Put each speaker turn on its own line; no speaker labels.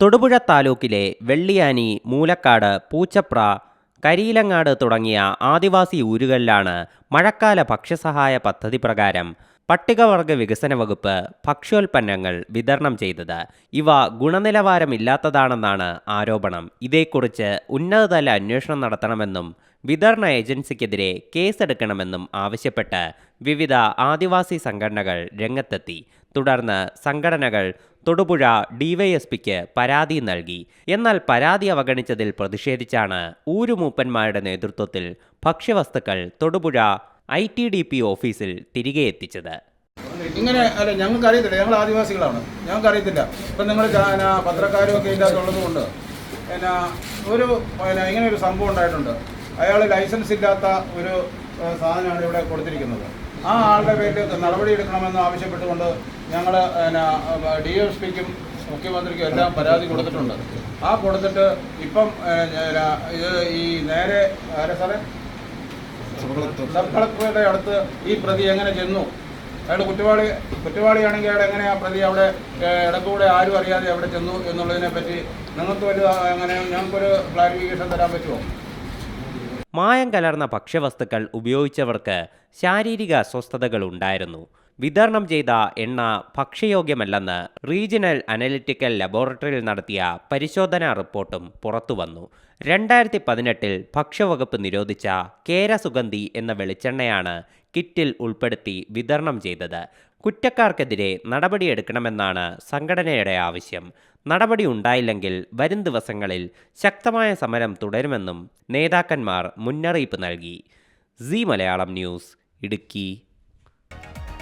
തൊടുപുഴ താലൂക്കിലെ വെള്ളിയാനി മൂലക്കാട് പൂച്ചപ്ര കരിയിലങ്ങാട് തുടങ്ങിയ ആദിവാസി ഊരുകളിലാണ് മഴക്കാല ഭക്ഷ്യസഹായ പദ്ധതി പ്രകാരം പട്ടികവർഗ വികസന വകുപ്പ് ഭക്ഷ്യോൽപ്പന്നങ്ങൾ വിതരണം ചെയ്തത്. ഇവ ഗുണനിലവാരമില്ലാത്തതാണെന്നാണ് ആരോപണം. ഇതേക്കുറിച്ച് ഉന്നതതല അന്വേഷണം നടത്തണമെന്നും വിതരണ ഏജൻസിക്കെതിരെ കേസെടുക്കണമെന്നും ആവശ്യപ്പെട്ട് വിവിധ ആദിവാസി സംഘടനകൾ രംഗത്തെത്തി. തുടർന്ന് സംഘടനകൾ തൊടുപുഴ ഡിവൈഎസ്പിക്ക് പരാതി നൽകി. എന്നാൽ പരാതി അവഗണിച്ചതിൽ പ്രതിഷേധിച്ചാണ് ഊരുമൂപ്പന്മാരുടെ നേതൃത്വത്തിൽ ഭക്ഷ്യവസ്തുക്കൾ Thodupuzha I T D P ഓഫീസിൽ തിരികെ എത്തിച്ചത്.
ഇങ്ങനെ അല്ല ഞങ്ങൾക്ക് അറിയത്തില്ല ഞങ്ങൾ ആദിവാസികളാണ്. ഞങ്ങൾക്ക് അറിയത്തില്ല ഇപ്പം നിങ്ങൾ പത്രക്കാരും ഒക്കെ ഇതിന്റെ അകത്തുള്ളത് കൊണ്ട് പിന്നെ ഒരു പിന്നെ ഇങ്ങനെ ഒരു സംഭവം ഉണ്ടായിട്ടുണ്ട്. അയാൾ ലൈസൻസ് ഇല്ലാത്ത ഒരു സാധനമാണ് ഇവിടെ കൊടുത്തിരിക്കുന്നത്. ആ ആളുടെ പേരിൽ നടപടി എടുക്കണമെന്ന് ആവശ്യപ്പെട്ടുകൊണ്ട് ഞങ്ങൾ ഡി എസ് പിക്കും മുഖ്യമന്ത്രിക്കും എല്ലാം പരാതി കൊടുത്തിട്ടുണ്ട്. ആ കൊടുത്തിട്ട് ഇപ്പം ഇത് ഈ നേരെ ആരെ സാറേ? സബ് കളക്ടറുടെ അടുത്ത് ഈ പ്രതി എങ്ങനെ ചെന്നു? അയാൾ കുറ്റവാളി കുറ്റവാളിയാണെങ്കിൽ അയാൾ എങ്ങനെ ആ പ്രതി അവിടെ ഇടക്കൂടെ ആരും അറിയാതെ അവിടെ ചെന്നു എന്നുള്ളതിനെ പറ്റി നിങ്ങൾക്ക് വല്ല അങ്ങനെ ഞങ്ങൾക്കൊരു ക്ലാരിഫിക്കേഷൻ തരാൻ പറ്റുമോ
മായം കലർന്ന ഭക്ഷ്യവസ്തുക്കൾ ഉപയോഗിച്ചവർക്ക് ശാരീരിക അസ്വസ്ഥതകൾ ഉണ്ടായിരുന്നു വിതരണം ചെയ്ത എണ്ണ ഭക്ഷ്യയോഗ്യമല്ലെന്ന് റീജിയണൽ അനലിറ്റിക്കൽ ലബോറട്ടറിയിൽ നടത്തിയ പരിശോധനാ റിപ്പോർട്ടും പുറത്തുവന്നു. രണ്ടായിരത്തി പതിനെട്ടിൽ ഭക്ഷ്യവകുപ്പ് നിരോധിച്ച കേരസുഗന്ധി എന്ന വെളിച്ചെണ്ണയാണ് കിറ്റിൽ ഉൾപ്പെടുത്തി വിതരണം ചെയ്തത്. കുറ്റക്കാർക്കെതിരെ നടപടിയെടുക്കണമെന്നാണ് സംഘടനയുടെ ആവശ്യം. നടപടി ഉണ്ടായില്ലെങ്കിൽ വരും ദിവസങ്ങളിൽ ശക്തമായ സമരം തുടരുമെന്നും നേതാക്കന്മാർ മുന്നറിയിപ്പ് നൽകി. C Malayalam news Idukki.